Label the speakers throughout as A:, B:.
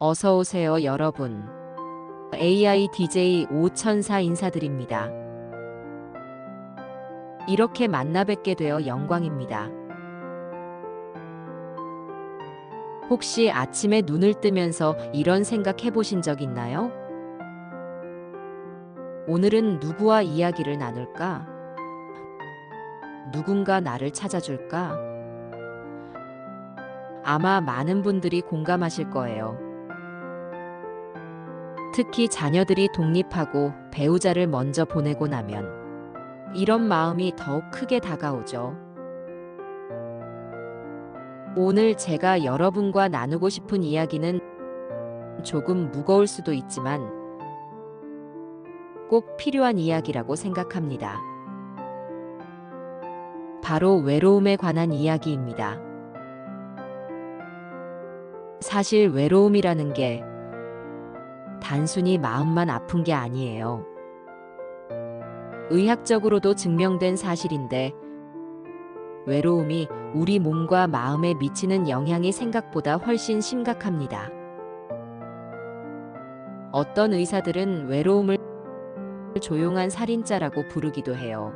A: 어서 오세요, 여러분. AI DJ 5004 인사드립니다. 이렇게 만나 뵙게 되어 영광입니다. 혹시 아침에 눈을 뜨면서 이런 생각 해보신 적 있나요? 오늘은 누구와 이야기를 나눌까? 누군가 나를 찾아줄까? 아마 많은 분들이 공감하실 거예요. 특히 자녀들이 독립하고 배우자를 먼저 보내고 나면 이런 마음이 더욱 크게 다가오죠. 오늘 제가 여러분과 나누고 싶은 이야기는 조금 무거울 수도 있지만 꼭 필요한 이야기라고 생각합니다. 바로 외로움에 관한 이야기입니다. 사실 외로움이라는 게 단순히 마음만 아픈 게 아니에요. 의학적으로도 증명된 사실인데 외로움이 우리 몸과 마음에 미치는 영향이 생각보다 훨씬 심각합니다. 어떤 의사들은 외로움을 조용한 살인자라고 부르기도 해요.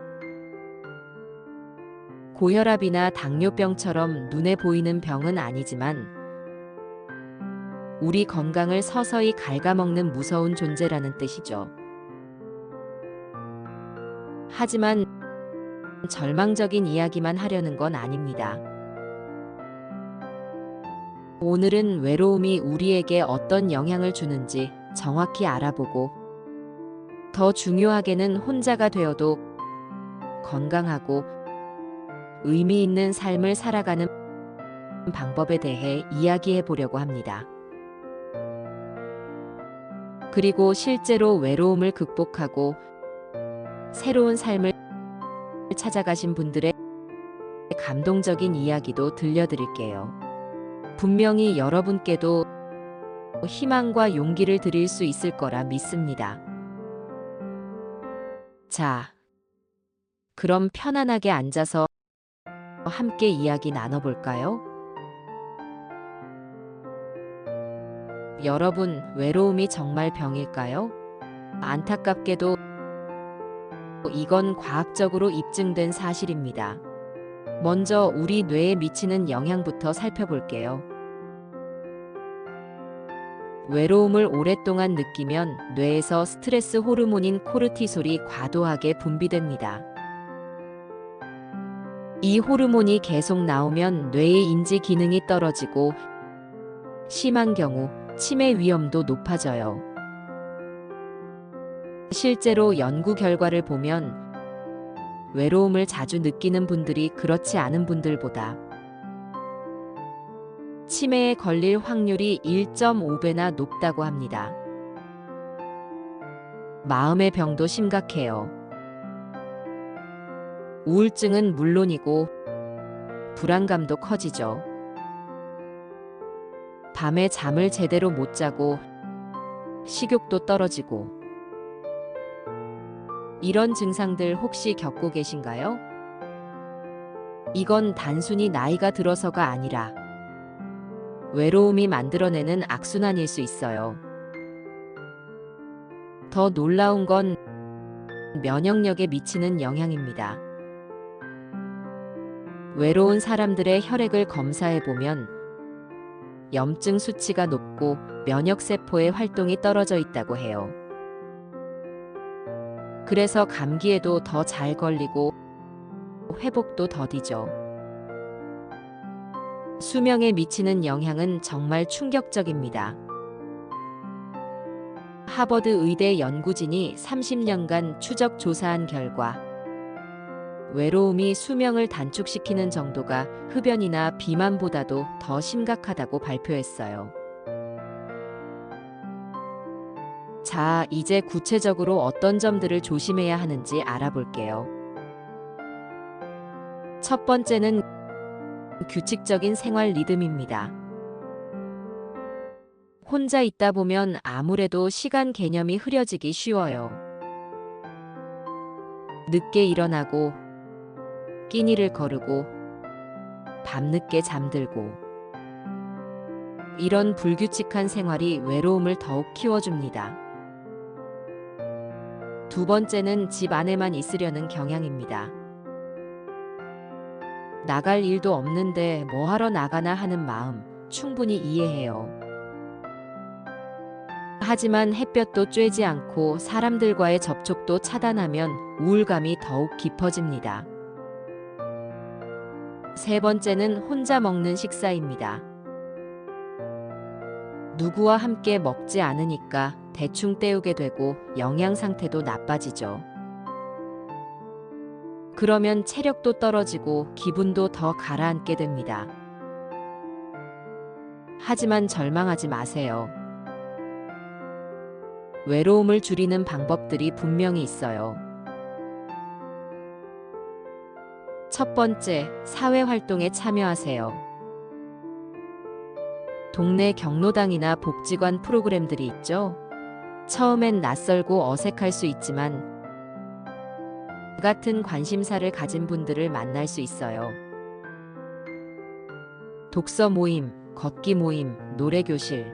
A: 고혈압이나 당뇨병처럼 눈에 보이는 병은 아니지만 우리 건강을 서서히 갉아먹는 무서운 존재라는 뜻이죠. 하지만 절망적인 이야기만 하려는 건 아닙니다. 오늘은 외로움이 우리에게 어떤 영향을 주는지 정확히 알아보고 더 중요하게는 혼자가 되어도 건강하고 의미 있는 삶을 살아가는 방법에 대해 이야기해 보려고 합니다. 그리고 실제로 외로움을 극복하고 새로운 삶을 찾아가신 분들의 감동적인 이야기도 들려드릴게요. 분명히 여러분께도 희망과 용기를 드릴 수 있을 거라 믿습니다. 자, 그럼 편안하게 앉아서 함께 이야기 나눠볼까요? 여러분, 외로움이 정말 병일까요? 안타깝게도 이건 과학적으로 입증된 사실입니다. 먼저 우리 뇌에 미치는 영향부터 살펴볼게요. 외로움을 오랫동안 느끼면 뇌에서 스트레스 호르몬인 코르티솔이 과도하게 분비됩니다. 이 호르몬이 계속 나오면 뇌의 인지 기능이 떨어지고 심한 경우 치매 위험도 높아져요. 실제로 연구 결과를 보면 외로움을 자주 느끼는 분들이 그렇지 않은 분들보다 치매에 걸릴 확률이 1.5배나 높다고 합니다. 마음의 병도 심각해요. 우울증은 물론이고 불안감도 커지죠. 밤에 잠을 제대로 못 자고 식욕도 떨어지고 이런 증상들 혹시 겪고 계신가요? 이건 단순히 나이가 들어서가 아니라 외로움이 만들어내는 악순환일 수 있어요. 더 놀라운 건 면역력에 미치는 영향입니다. 외로운 사람들의 혈액을 검사해 보면 염증 수치가 높고 면역세포의 활동이 떨어져 있다고 해요. 그래서 감기에도 더 잘 걸리고 회복도 더디죠. 수명에 미치는 영향은 정말 충격적입니다. 하버드 의대 연구진이 30년간 추적 조사한 결과 외로움이 수명을 단축시키는 정도가 흡연이나 비만보다도 더 심각하다고 발표했어요. 자, 이제 구체적으로 어떤 점들을 조심해야 하는지 알아볼게요. 첫 번째는 규칙적인 생활 리듬입니다. 혼자 있다 보면 아무래도 시간 개념이 흐려지기 쉬워요. 늦게 일어나고 끼니를 거르고 밤늦게 잠들고 이런 불규칙한 생활이 외로움을 더욱 키워줍니다. 두 번째는 집 안에만 있으려는 경향입니다. 나갈 일도 없는데 뭐 하러 나가나 하는 마음 충분히 이해해요. 하지만 햇볕도 쬐지 않고 사람들과의 접촉도 차단하면 우울감이 더욱 깊어집니다. 세 번째는 혼자 먹는 식사입니다. 누구와 함께 먹지 않으니까 대충 때우게 되고 영양 상태도 나빠지죠. 그러면 체력도 떨어지고 기분도 더 가라앉게 됩니다. 하지만 절망하지 마세요. 외로움을 줄이는 방법들이 분명히 있어요. 첫 번째, 사회활동에 참여하세요. 동네 경로당이나 복지관 프로그램들이 있죠. 처음엔 낯설고 어색할 수 있지만 같은 관심사를 가진 분들을 만날 수 있어요. 독서 모임, 걷기 모임, 노래 교실.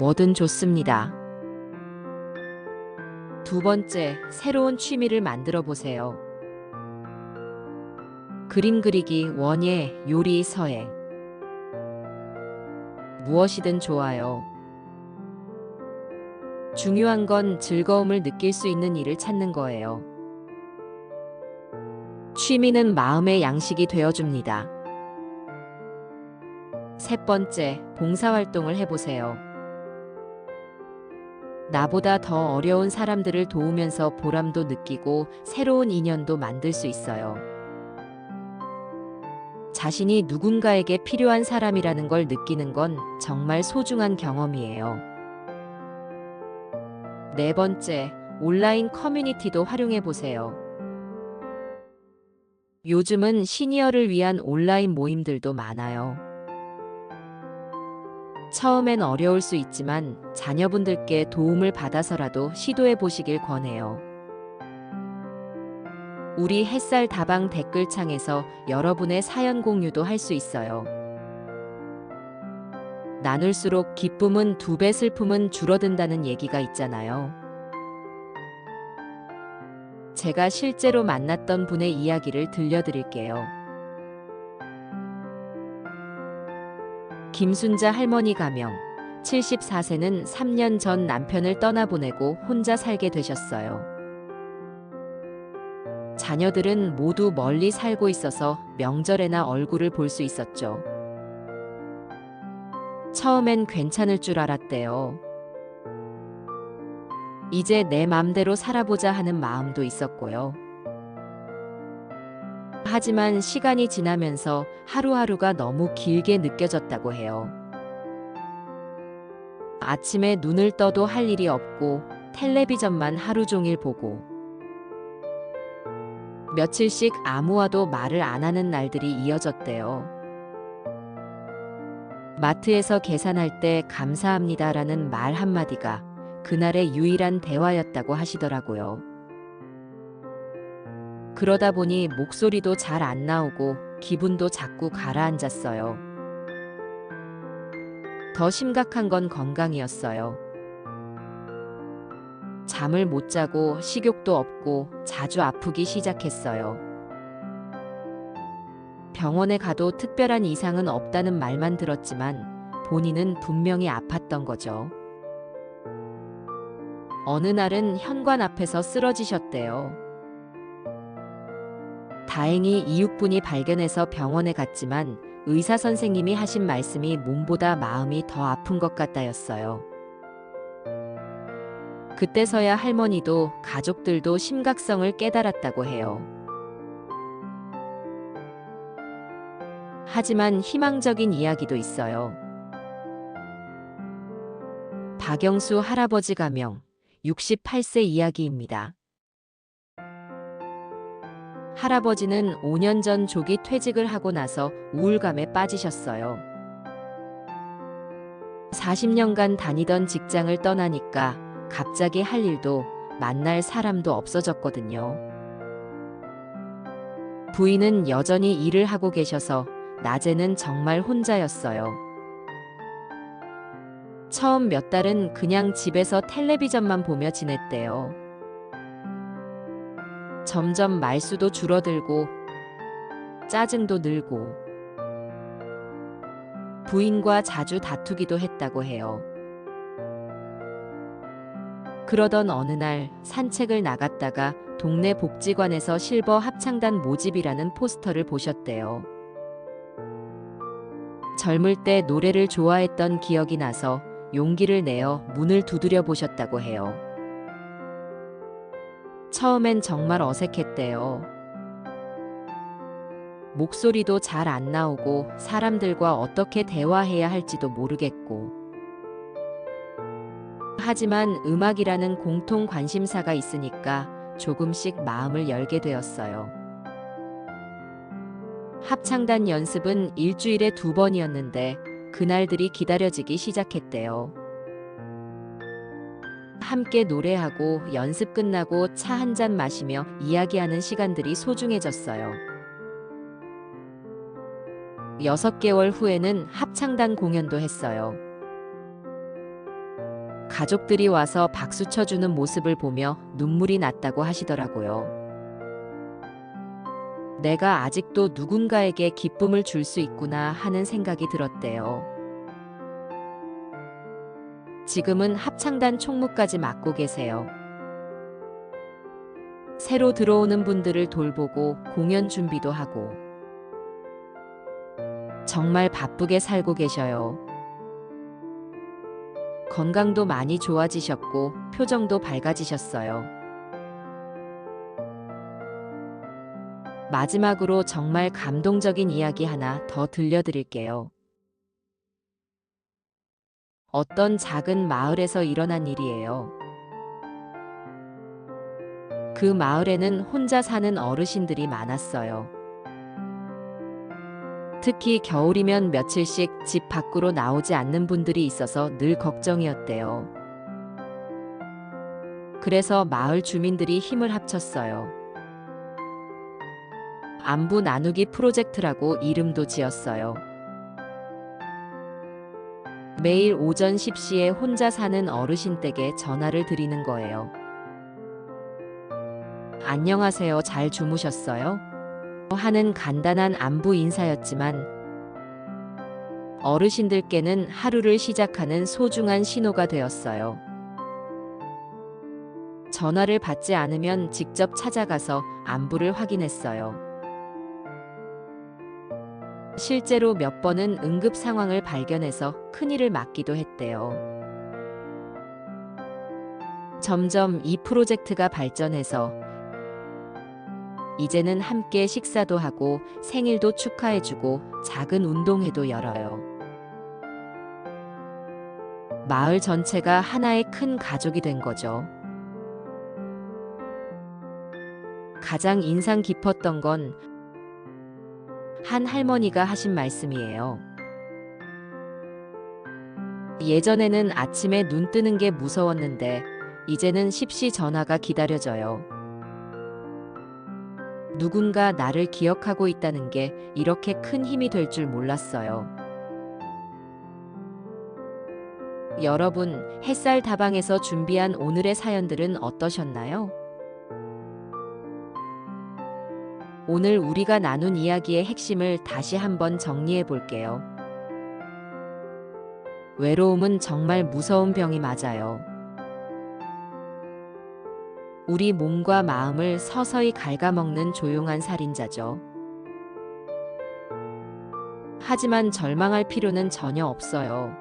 A: 뭐든 좋습니다. 두 번째, 새로운 취미를 만들어 보세요. 그림 그리기, 원예, 요리, 서예. 무엇이든 좋아요. 중요한 건 즐거움을 느낄 수 있는 일을 찾는 거예요. 취미는 마음의 양식이 되어줍니다. 세 번째, 봉사활동을 해보세요. 나보다 더 어려운 사람들을 도우면서 보람도 느끼고 새로운 인연도 만들 수 있어요. 자신이 누군가에게 필요한 사람이라는 걸 느끼는 건 정말 소중한 경험이에요. 네 번째, 온라인 커뮤니티도 활용해 보세요. 요즘은 시니어를 위한 온라인 모임들도 많아요. 처음엔 어려울 수 있지만 자녀분들께 도움을 받아서라도 시도해 보시길 권해요. 우리 햇살 다방 댓글창에서 여러분의 사연 공유도 할 수 있어요. 나눌수록 기쁨은 두 배, 슬픔은 줄어든다는 얘기가 있잖아요. 제가 실제로 만났던 분의 이야기를 들려드릴게요. 김순자 할머니 가명. 74세는 3년 전 남편을 떠나보내고 혼자 살게 되셨어요. 자녀들은 모두 멀리 살고 있어서 명절에나 얼굴을 볼 수 있었죠. 처음엔 괜찮을 줄 알았대요. 이제 내 맘대로 살아보자 하는 마음도 있었고요. 하지만 시간이 지나면서 하루하루가 너무 길게 느껴졌다고 해요. 아침에 눈을 떠도 할 일이 없고 텔레비전만 하루 종일 보고 며칠씩 아무와도 말을 안 하는 날들이 이어졌대요. 마트에서 계산할 때 감사합니다라는 말 한마디가 그날의 유일한 대화였다고 하시더라고요. 그러다 보니 목소리도 잘 안 나오고 기분도 자꾸 가라앉았어요. 더 심각한 건 건강이었어요. 잠을 못 자고 식욕도 없고 자주 아프기 시작했어요. 병원에 가도 특별한 이상은 없다는 말만 들었지만 본인은 분명히 아팠던 거죠. 어느 날은 현관 앞에서 쓰러지셨대요. 다행히 이웃분이 발견해서 병원에 갔지만 의사 선생님이 하신 말씀이 몸보다 마음이 더 아픈 것 같다였어요. 그때서야 할머니도 가족들도 심각성을 깨달았다고 해요. 하지만 희망적인 이야기도 있어요. 박영수 할아버지 가명 68세 이야기입니다. 할아버지는 5년 전 조기 퇴직을 하고 나서 우울감에 빠지셨어요. 40년간 다니던 직장을 떠나니까 갑자기 할 일도 만날 사람도 없어졌거든요. 부인은 여전히 일을 하고 계셔서 낮에는 정말 혼자였어요. 처음 몇 달은 그냥 집에서 텔레비전만 보며 지냈대요. 점점 말수도 줄어들고 짜증도 늘고 부인과 자주 다투기도 했다고 해요. 그러던 어느 날 산책을 나갔다가 동네 복지관에서 실버 합창단 모집이라는 포스터를 보셨대요. 젊을 때 노래를 좋아했던 기억이 나서 용기를 내어 문을 두드려 보셨다고 해요. 처음엔 정말 어색했대요. 목소리도 잘 안 나오고 사람들과 어떻게 대화해야 할지도 모르겠고. 하지만 음악이라는 공통 관심사가 있으니까 조금씩 마음을 열게 되었어요. 합창단 연습은 일주일에 두 번이었는데 그날들이 기다려지기 시작했대요. 함께 노래하고 연습 끝나고 차 한 잔 마시며 이야기하는 시간들이 소중해졌어요. 여섯 개월 후에는 합창단 공연도 했어요. 가족들이 와서 박수 쳐주는 모습을 보며 눈물이 났다고 하시더라고요. 내가 아직도 누군가에게 기쁨을 줄 수 있구나 하는 생각이 들었대요. 지금은 합창단 총무까지 맡고 계세요. 새로 들어오는 분들을 돌보고 공연 준비도 하고 정말 바쁘게 살고 계셔요. 건강도 많이 좋아지셨고 표정도 밝아지셨어요. 마지막으로 정말 감동적인 이야기 하나 더 들려드릴게요. 어떤 작은 마을에서 일어난 일이에요. 그 마을에는 혼자 사는 어르신들이 많았어요. 특히 겨울이면 며칠씩 집 밖으로 나오지 않는 분들이 있어서 늘 걱정이었대요. 그래서 마을 주민들이 힘을 합쳤어요. 안부 나누기 프로젝트라고 이름도 지었어요. 매일 오전 10시에 혼자 사는 어르신 댁에 전화를 드리는 거예요. 안녕하세요. 잘 주무셨어요? 하는 간단한 안부 인사였지만 어르신들께는 하루를 시작하는 소중한 신호가 되었어요. 전화를 받지 않으면 직접 찾아가서 안부를 확인했어요. 실제로 몇 번은 응급 상황을 발견해서 큰일을 막기도 했대요. 점점 이 프로젝트가 발전해서 이제는 함께 식사도 하고 생일도 축하해주고 작은 운동회도 열어요. 마을 전체가 하나의 큰 가족이 된 거죠. 가장 인상 깊었던 건 한 할머니가 하신 말씀이에요. 예전에는 아침에 눈 뜨는 게 무서웠는데 이제는 십시 전화가 기다려져요. 누군가 나를 기억하고 있다는 게 이렇게 큰 힘이 될 줄 몰랐어요. 여러분, 햇살 다방에서 준비한 오늘의 사연들은 어떠셨나요? 오늘 우리가 나눈 이야기의 핵심을 다시 한번 정리해 볼게요. 외로움은 정말 무서운 병이 맞아요. 우리 몸과 마음을 서서히 갉아먹는 조용한 살인자죠. 하지만 절망할 필요는 전혀 없어요.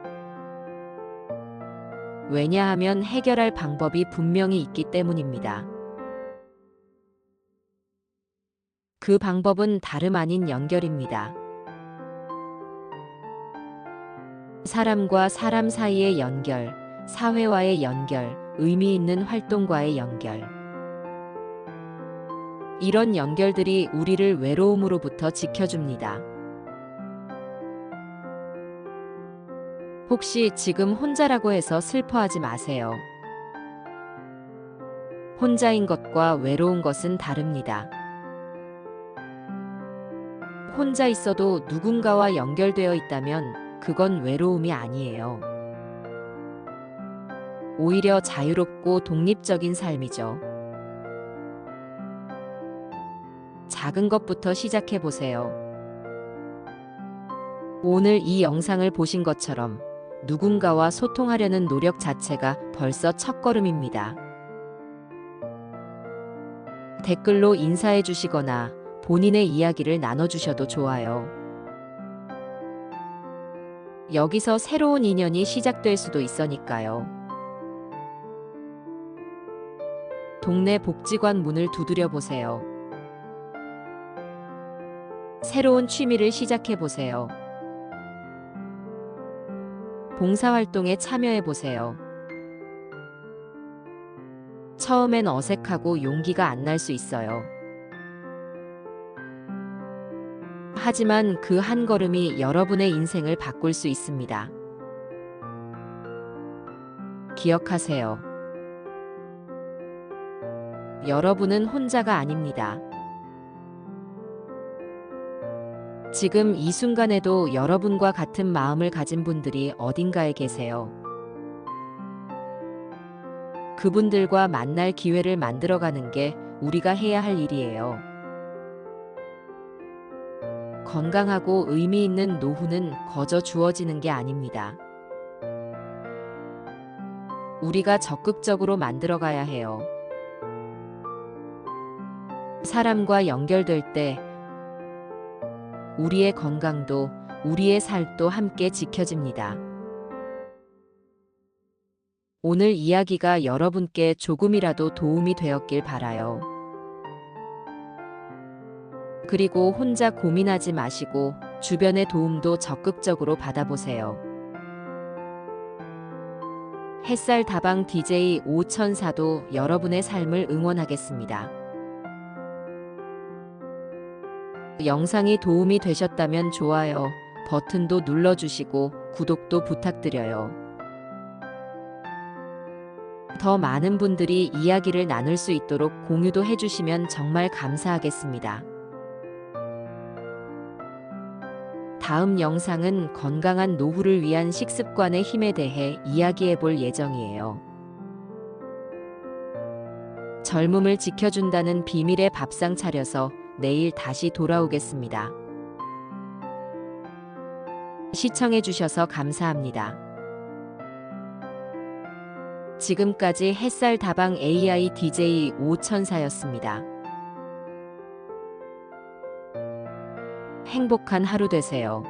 A: 왜냐하면 해결할 방법이 분명히 있기 때문입니다. 그 방법은 다름 아닌 연결입니다. 사람과 사람 사이의 연결, 사회와의 연결, 의미 있는 활동과의 연결. 이런 연결들이 우리를 외로움으로부터 지켜줍니다. 혹시 지금 혼자라고 해서 슬퍼하지 마세요. 혼자인 것과 외로운 것은 다릅니다. 혼자 있어도 누군가와 연결되어 있다면 그건 외로움이 아니에요. 오히려 자유롭고 독립적인 삶이죠. 작은 것부터 시작해 보세요. 오늘 이 영상을 보신 것처럼 누군가와 소통하려는 노력 자체가 벌써 첫걸음입니다. 댓글로 인사해 주시거나 본인의 이야기를 나눠주셔도 좋아요. 여기서 새로운 인연이 시작될 수도 있으니까요. 동네 복지관 문을 두드려 보세요. 새로운 취미를 시작해 보세요. 봉사활동에 참여해 보세요. 처음엔 어색하고 용기가 안 날 수 있어요. 하지만 그 한 걸음이 여러분의 인생을 바꿀 수 있습니다. 기억하세요. 여러분은 혼자가 아닙니다. 지금 이 순간에도 여러분과 같은 마음을 가진 분들이 어딘가에 계세요. 그분들과 만날 기회를 만들어가는 게 우리가 해야 할 일이에요. 건강하고 의미 있는 노후는 거저 주어지는 게 아닙니다. 우리가 적극적으로 만들어가야 해요. 사람과 연결될 때 우리의 건강도 우리의 살도 함께 지켜집니다. 오늘 이야기가 여러분께 조금이라도 도움이 되었길 바라요. 그리고 혼자 고민하지 마시고 주변의 도움도 적극적으로 받아보세요. 햇살 다방 DJ 5004도 여러분의 삶을 응원하겠습니다. 영상이 도움이 되셨다면 좋아요 버튼도 눌러주시고 구독도 부탁드려요. 더 많은 분들이 이야기를 나눌 수 있도록 공유도 해주시면 정말 감사하겠습니다. 다음 영상은 건강한 노후를 위한 식습관의 힘에 대해 이야기해 볼 예정이에요. 젊음을 지켜준다는 비밀의 밥상 차려서 내일 다시 돌아오겠습니다. 시청해주셔서 감사합니다. 지금까지 햇살 다방 AI DJ 5004였습니다. 행복한 하루 되세요.